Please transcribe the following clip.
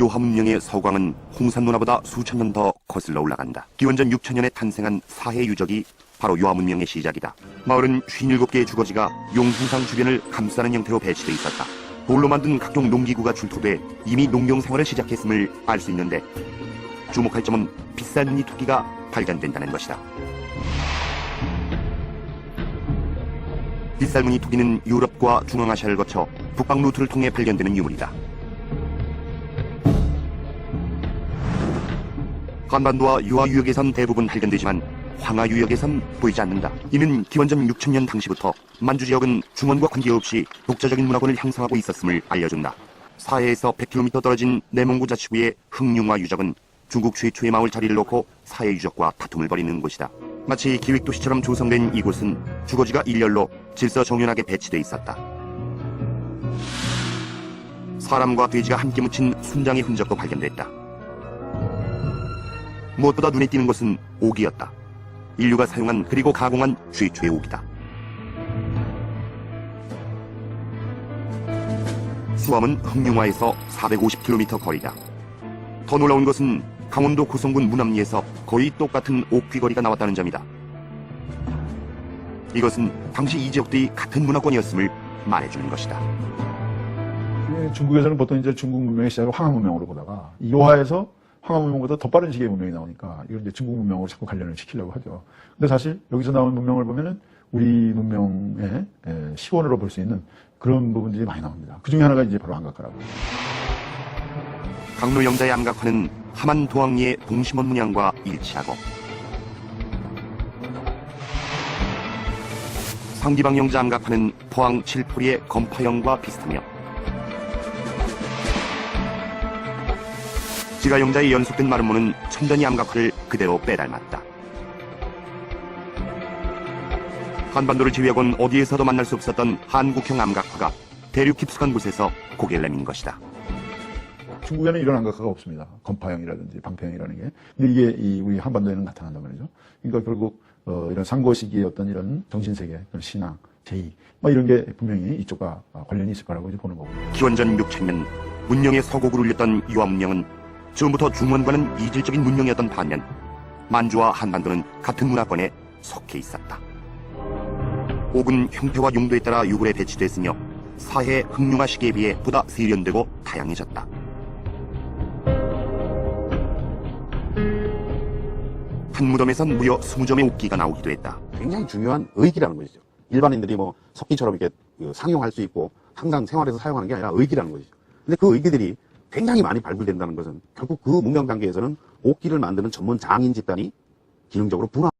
요하 문명의 서광은 홍산 문화보다 수천 년 더 거슬러 올라간다. 기원전 6천 년에 탄생한 사해 유적이 바로 요하 문명의 시작이다. 마을은 57개의 주거지가 용궁상 주변을 감싸는 형태로 배치돼 있었다. 돌로 만든 각종 농기구가 출토돼 이미 농경 생활을 시작했음을 알 수 있는데 주목할 점은 비싼 무늬 토끼가 발견된다는 것이다. 빗살무늬 토기는 유럽과 중앙아시아를 거쳐 북방 루트를 통해 발견되는 유물이다. 한반도와 유아 유역에선 대부분 발견되지만 황하 유역에선 보이지 않는다. 이는 기원전 6000년 당시부터 만주 지역은 중원과 관계없이 독자적인 문화권을 형성하고 있었음을 알려준다. 사해에서 100km 떨어진 내몽고 자치구의 흥융화 유적은 중국 최초의 마을 자리를 놓고 사해 유적과 다툼을 벌이는 곳이다. 마치 기획도시처럼 조성된 이곳은 주거지가 일렬로 질서 정연하게 배치돼 있었다. 사람과 돼지가 함께 묻힌 순장의 흔적도 발견됐다. 무엇보다 눈에 띄는 것은 옥이었다. 인류가 사용한 그리고 가공한 최초의 옥이다. 수암은 흥룡화에서 450km 거리다. 더 놀라운 것은 강원도 고성군 문암리에서 거의 똑같은 옥 귀거리가 나왔다는 점이다. 이것은 당시 이 지역들이 같은 문화권이었음을 말해주는 것이다. 예, 중국에서는 보통 이제 중국 문명의 시작을 황하 문명으로 보다가 이 요하에서 황하 문명보다 더 빠른 시기의 문명이 나오니까 이걸 이제 중국 문명으로 자꾸 관련을 시키려고 하죠. 근데 사실 여기서 나온 문명을 보면은 우리 문명의 예, 시원으로 볼 수 있는 그런 부분들이 많이 나옵니다. 그 중에 하나가 이제 바로 안각가라고. 강로 영자의 암각화는 하만 도왕리의 동심원 문양과 일치하고 상기방 영자 암각화는 포항 칠포리의 검파형과 비슷하며 지가 영자의 연속된 마름모는 천단이 암각화를 그대로 빼닮았다. 한반도를 지휘하곤 어디에서도 만날 수 없었던 한국형 암각화가 대륙 깊숙한 곳에서 고개를 내민 것이다. 중국에는 이런 안각화가 없습니다. 건파형이라든지 방패형이라는 게. 근데 이게 이 우리 한반도에는 나타난단 말이죠. 그러니까 결국 어, 이런 상고 시기의 어떤 이런 정신세계, 그런 신앙, 제의, 뭐 이런 게 분명히 이쪽과 관련이 있을 거라고 이제 보는 거고. 기원전 6천년 문명의 서곡을 울렸던 유아 문명은 처음부터 중원과는 이질적인 문명이었던 반면 만주와 한반도는 같은 문화권에 속해 있었다. 옥은 형태와 용도에 따라 유골에 배치됐으며 사해 흑융화 시기에 비해 보다 세련되고 다양해졌다. 한 무덤에선 무려 20점의 옥기가 나오기도 했다. 굉장히 중요한 의기라는 것이죠. 일반인들이 뭐 석기처럼 이렇게 그 상용할 수 있고 항상 생활에서 사용하는 게 아니라 의기라는 것이죠. 근데 그 의기들이 굉장히 많이 발굴된다는 것은 결국 그 문명 단계에서는 옥기를 만드는 전문 장인 집단이 기능적으로 분화